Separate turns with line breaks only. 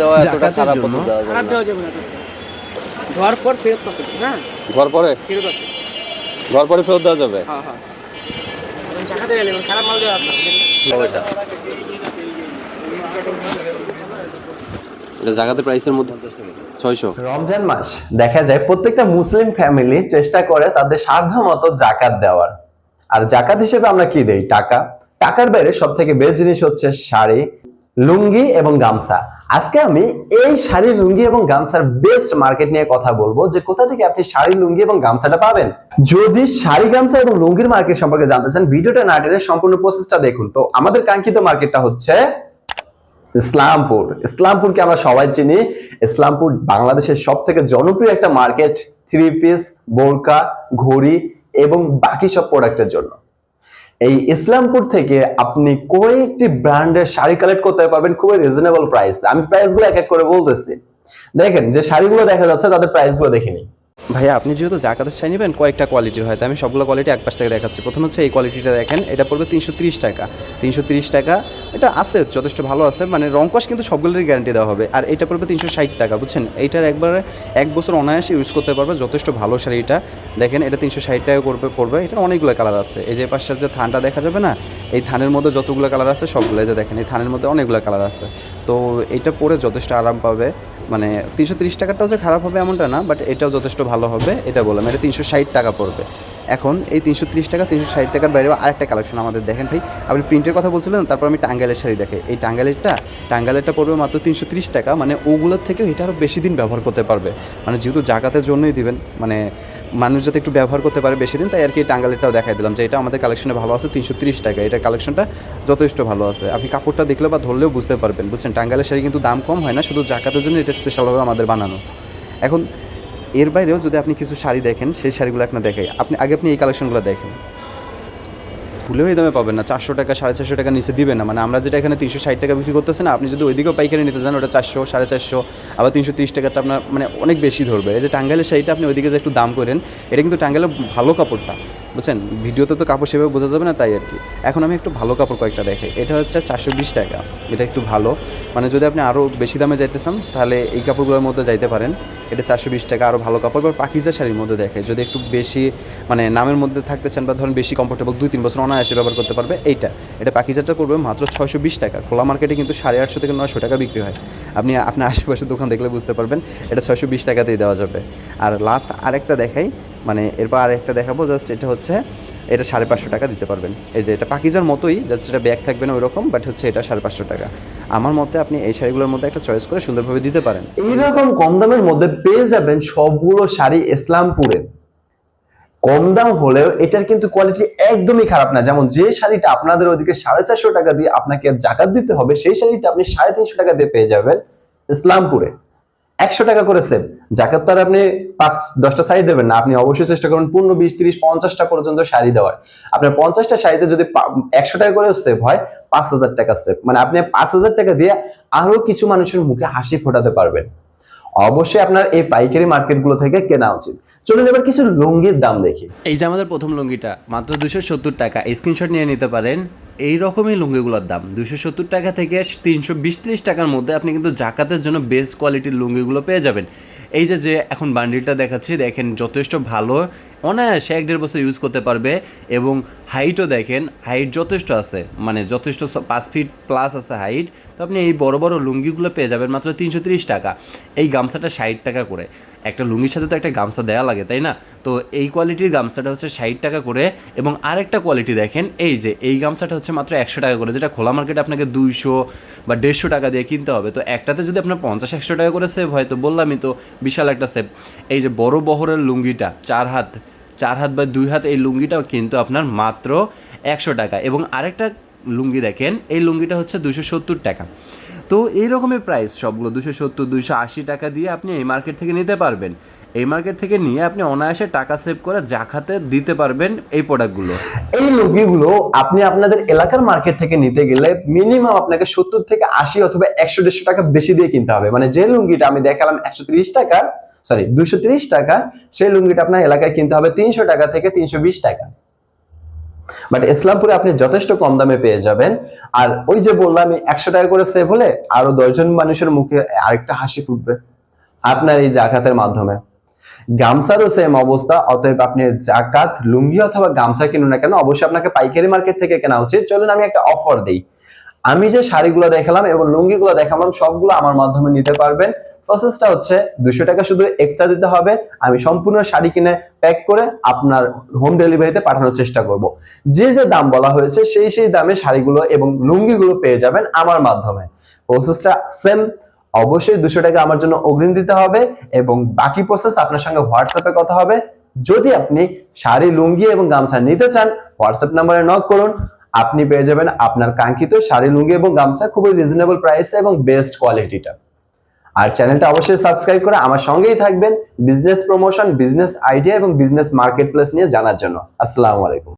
দেওয়া এতটা খারাপ হতে দেওয়া
খারাপ
যাবে
দেওয়া যাবে না তো। ধোয়ার পর ফেরত পাবে হ্যাঁ?
না। ঘর পরে?
ফেরত আছে
ঘর পরে ফেরত দেওয়া যাবে?
হ্যাঁ হ্যাঁ। এবং গেলে খারাপ মাল দেওয়া আপনার
ওইটা এটা জাকাতের প্রাইসের মধ্যে ছয়শো।
রমজান মাস দেখা যায় প্রত্যেকটা মুসলিম ফ্যামিলি চেষ্টা করে তাদের সাধ্য মতো জাকাত দেওয়ার। আর জাকাত হিসেবে আমরা কি দেই? টাকা। টাকার বাইরে সব থেকে বেস্ট জিনিস হচ্ছে শাড়ি। লুঙ্গি এবং গামছা। আজকে আমি এই শাড়ি লুঙ্গি এবং গামছার বেস্ট মার্কেট নিয়ে কথা বলব যে কোথা থেকে আপনি শাড়ি লুঙ্গি এবং গামছাটা পাবেন। যদি শাড়ি, গামছা এবং লুঙ্গির মার্কেট সম্পর্কে জানতে চান, ভিডিওটা না টেনে সম্পূর্ণ প্রসেসটা দেখুন। তো আমাদের কাঙ্ক্ষিত মার্কেটটা হচ্ছে ইসলামপুর। ইসলামপুরকে আমরা সবাই চিনি। ইসলামপুর বাংলাদেশের সব থেকে জনপ্রিয় একটা মার্কেট থ্রি পিস বোরকা, ঘড়ি এবং বাকি সব প্রোডাক্টের জন্য। এই ইসলামপুর থেকে আপনি কয়েকটি ব্র্যান্ডের শাড়ি কালেক্ট করতে পারবেন খুবই রিজনেবল প্রাইস আমি প্রাইসগুলো এক এক করে বলতেছি। দেখেন, যে শাড়িগুলো দেখা যাচ্ছে, তাদের প্রাইসগুলো দেখিনি
ভাইয়া, আপনি যেহেতু জাকাতের শাড়ি নেবেন, কয়েকটা কোয়ালিটির হয়। আমি সবগুলো কোয়ালিটি এক পাশ থেকে দেখাচ্ছি। প্রথম হচ্ছে এই কোয়ালিটিটা দেখেন, এটা পড়বে তিনশো তিরিশ টাকা। তিনশো তিরিশ টাকা, এটা আছে, যথেষ্ট ভালো আছে মানে রংকশ কিন্তু সবগুলোরই গ্যারান্টি দেওয়া হবে। আর এটা পড়বে তিনশো ষাট টাকা, বুঝছেন? এইটার একবারে এক বছর অনায়াসে ইউজ করতে পারবে, যথেষ্ট ভালো শাড়ি এটা। দেখেন, এটা তিনশো ষাট টাকা করবে, পড়বে, এটা অনেকগুলো কালার আছে। এই যে পাশে যে থানটা দেখা যাবে না, এই থানের মধ্যে যতগুলো কালার আছে, সবগুলো যে দেখেন, এই থানের মধ্যে অনেকগুলো কালার আছে। তো এটা পরে যথেষ্ট আরাম পাবে। মানে তিনশো তিরিশ টাকাটাও যে খারাপ হবে এমনটা না বাট এটাও যথেষ্ট ভালো হবে, এটা বললাম। এটা তিনশো ষাট টাকা পড়বে। এখন এই তিনশো তিরিশ টাকা, তিনশো ষাট টাকার বাইরেও আরেকটা কালেকশন আমাদের দেখেন ভাই। আপনি প্রিন্টের কথা বলছিলেন, তারপর আমি টাঙ্গাইলের শাড়ি দেখে। এই টাঙ্গাইলেরটা টাঙ্গাইলেরটা পড়বে মাত্র তিনশো তিরিশ টাকা মানে ওগুলোর থেকেও এটা আরও বেশি দিন ব্যবহার করতে পারবে। মানে যেহেতু জাকাতের জন্যই দিবেন মানে মানুষ যাতে একটু ব্যবহার করতে পারে বেশি দিন, তাই আর কি টাঙ্গালেরটাও দেখাই দিলাম যে এটা আমাদের কালেকশনে ভালো আছে, তিনশো তিরিশ টাকা। এটা কালেকশনটা যথেষ্ট ভালো আছে। আপনি কাপড়টা দেখলে বা ধরলেও বুঝতে পারবেন। বুঝছেন টাঙ্গালের শাড়ি কিন্তু দাম কম হয় না, শুধু জাকাতের জন্য এটা স্পেশালভাবে আমাদের বানানো। এখন, এর বাইরেও যদি আপনি কিছু শাড়ি দেখেন, সেই শাড়িগুলো আপনার দেখে আপনি, আগে আপনি এই কালেকশনগুলো দেখেন। ভুলেও এই দামে পাবেন না। চারশো টাকা, সাড়ে চারশো টাকা নিচে দিবেন না। মানে আমরা যেটা এখানে তিনশো ষাট টাকা বিক্রি করতেছি না, আপনি যদি ওইদিকেও পাইকারি নিতে চান, ওটা চারশো, সাড়ে চারশো, আবার তিনশো তিরিশ টাকাটা আপনার মানে অনেক বেশি ধরবে। এই যে টাঙ্গাইলের শাড়িটা আপনি ওইদিকে যে একটু দাম করেন, এটা কিন্তু টাঙ্গাইলের ভালো কাপড়টা। বুঝছেন? ভিডিওতে তো কাপড় সেভাবে বোঝা যাবে না তাই আর কি। এখন আমি একটু ভালো কাপড় কয়েকটা দেখাই। এটা হচ্ছে চারশো বিশ টাকা। এটা একটু ভালো। মানে যদি আপনি আরও বেশি দামে যাইতে চান, তাহলে এই কাপড়গুলোর মধ্যে যাইতে পারেন। এটা চারশো বিশ টাকা আরও ভালো কাপড়। বা পাকিজা শাড়ির মধ্যে দেখে, যদি একটু বেশি মানে নামের মধ্যে থাকতে চান বা ধরুন বেশি কমফোর্টেবল দুই, তিন বছর অনায়াসে ব্যবহার করতে পারবে, এইটা। এটা পাকিজাটা করবে মাত্র ছয়শো বিশ টাকা। খোলা মার্কেটে কিন্তু সাড়ে আটশো থেকে নয়শো টাকা বিক্রি হয়। আপনি, আপনার আশেপাশে দোকান দেখলে বুঝতে পারবেন, এটা ছয়শো বিশ টাকাতেই দেওয়া যাবে। আর লাস্ট আরেকটা দেখাই। মানে এরপর আরেকটা দেখাবো জাস্ট এটা হচ্ছে, এটা সাড়ে পাঁচশো টাকা দিতে পারবেন। এই যে এটা পাকিজার মতোই জাস্ট এটা ব্যাগ থাকবে না ওই রকম বাট হচ্ছে এটা সাড়ে পাঁচশো টাকা। আমার মতে আপনি এই শাড়িগুলোর মধ্যে একটা চয়েস করে সুন্দরভাবে দিতে পারেন।
এইরকম কম দামের মধ্যে পেয়ে যাবেন সবগুলো শাড়ি ইসলামপুরে। কম দাম হলেও এটার কিন্তু কোয়ালিটি একদমই খারাপ না। যেমন যে শাড়িটা আপনাদের ওইদিকে সাড়ে চারশো টাকা দিয়ে আপনাকে জাকাত দিতে হবে, সেই শাড়িটা আপনি সাড়ে তিনশো টাকা দিয়ে পেয়ে যাবেন ইসলামপুরে। একশো টাকা করে সেভ জাকাত তো আর আপনি পাঁচ, দশটা শাড়ি দেবেন না, আপনি অবশ্যই চেষ্টা করুন পূর্ণ বিশ, তিরিশ, পঞ্চাশটা পর্যন্ত শাড়ি দেওয়ার। আপনার পঞ্চাশটা শাড়িতে যদি একশো টাকা করে সেভ হয়, পাঁচ হাজার টাকা সেভ মানে আপনি পাঁচ হাজার টাকা দিয়ে আরও কিছু মানুষের মুখে হাসি ফোটাতে পারবেন। অবশ্যই আপনার এই পাইকারি মার্কেটগুলো থেকে কেনা উচিত। চলুন এবার কিছু লুঙ্গির দাম দেখি।
এই যে আমাদের প্রথম লুঙ্গিটা, মাত্র দুশো সত্তর টাকা। স্ক্রিনশট নিয়ে নিতে পারেন। এই রকমই লুঙ্গিগুলোর দাম দুশো সত্তর টাকা থেকে তিনশো বিশ টাকার মধ্যে আপনি কিন্তু জাকাতের জন্য বেস্ট কোয়ালিটির লুঙ্গিগুলো পেয়ে যাবেন। এই যে যে এখন বান্ডিলটা দেখাচ্ছি, দেখেন যথেষ্ট ভালো অনায়াসে এক দেড় বছর ইউজ করতে পারবে এবং হাইটও দেখেন হাইট যথেষ্ট আছে। মানে যথেষ্ট পাঁচ ফিট প্লাস আছে হাইট তো আপনি এই বড় বড় লুঙ্গিগুলো পেয়ে যাবেন মাত্র তিনশো তিরিশ টাকা। এই গামছাটা ষাট টাকা করে। একটা লুঙ্গির সাথে তো একটা গামছা দেওয়া লাগে, তাই না? তো এই কোয়ালিটির গামছাটা হচ্ছে ষাট টাকা করে এবং আরেকটা কোয়ালিটি দেখেন, এই যে, এই গামছাটা হচ্ছে মাত্র একশো টাকা করে, যেটা খোলা মার্কেটে আপনাকে দুইশো বা দেড়শো টাকা দিয়ে কিনতে হবে। তো একটাতে যদি আপনার পঞ্চাশ, একশো টাকা করে সেভ হয়, তো বললামই তো বিশাল একটা সেভ এই যে বড় বহরের লুঙ্গিটা, চার হাত চার হাত বা দুই হাত এই লুঙ্গিটাও কিন্তু আপনার মাত্র একশো টাকা। এবং আরেকটা লুঙ্গি দেখেন, এই লুঙ্গিটা হচ্ছে দুশো সত্তর টাকা। তো এই রকমের প্রাইস সবগুলো দুশো সত্তর দুশো আশি টাকা দিয়ে আপনি এই মার্কেট থেকে নিতে পারবেন। এই মার্কেট থেকে নিয়ে আপনি অনায়াসে টাকা সেভ করে জাকাতে দিতে পারবেন এই প্রোডাক্টগুলো
এই লুঙ্গিগুলো আপনি আপনাদের এলাকার মার্কেট থেকে নিতে গেলে মিনিমাম আপনাকে সত্তর থেকে আশি অথবা একশো, দেড়শো টাকা বেশি দিয়ে কিনতে হবে। মানে যে লুঙ্গিটা আমি দেখালাম একশো তিরিশ টাকা সরি দুশো টাকা, সেই লুঙ্গিটা আপনার এলাকায় কিনতে হবে তিনশো টাকা থেকে তিনশো বিশ টাকা। বাট ইসলামপুরে আপনি যথেষ্ট কম দামে পেয়ে যাবেন। আর ওই যে বললাম একশো টাকা করে সেভ হলে আরও দশজন মানুষের মুখে আরেকটা হাসি ফুটবে আপনার এই জাকাতের মাধ্যমে। গামছারও সেম অবস্থা, অতএব আপনি জাকাত, লুঙ্গি অথবা গামছা কিনুন না কেন, অবশ্যই আপনাকে পাইকারি মার্কেট থেকে কেনা উচিত। চলুন, আমি একটা অফার দিই। আমি যে শাড়িগুলো দেখালাম এবং লুঙ্গিগুলো দেখালাম, সবগুলো আমার মাধ্যমে নিতে পারবেন। প্রসেসটা হচ্ছে দুশো টাকা শুধু এক্সট্রা দিতে হবে। আমি সম্পূর্ণ শাড়ি কিনে প্যাক করে আপনার হোম ডেলিভারিতে পাঠানোর চেষ্টা করব। যে যে দাম বলা হয়েছে, সেই সেই দামে শাড়িগুলো এবং লুঙ্গিগুলো পেয়ে যাবেন আমার মাধ্যমে। প্রসেসটা সেম অবশ্যই দুশো টাকা আমার জন্য অগ্রিম দিতে হবে এবং বাকি প্রসেস আপনার সঙ্গে হোয়াটসঅ্যাপে কথা হবে। যদি আপনি শাড়ি, লুঙ্গি এবং গামছা নিতে চান হোয়াটসঅ্যাপ নাম্বারে নক করুন। আপনি পেয়ে যাবেন আপনার কাঙ্ক্ষিত শাড়ি, লুঙ্গি এবং গামছা খুবই রিজনেবল প্রাইসে এবং বেস্ট কোয়ালিটিটা আর চ্যানেলটা অবশ্যই সাবস্ক্রাইব করে আমার সঙ্গেই থাকবেন। বিজনেস প্রমোশন বিজনেস আইডিয়া এবং বিজনেস মার্কেট প্লেস নিয়ে জানার জন্য। আসসালামু আলাইকুম।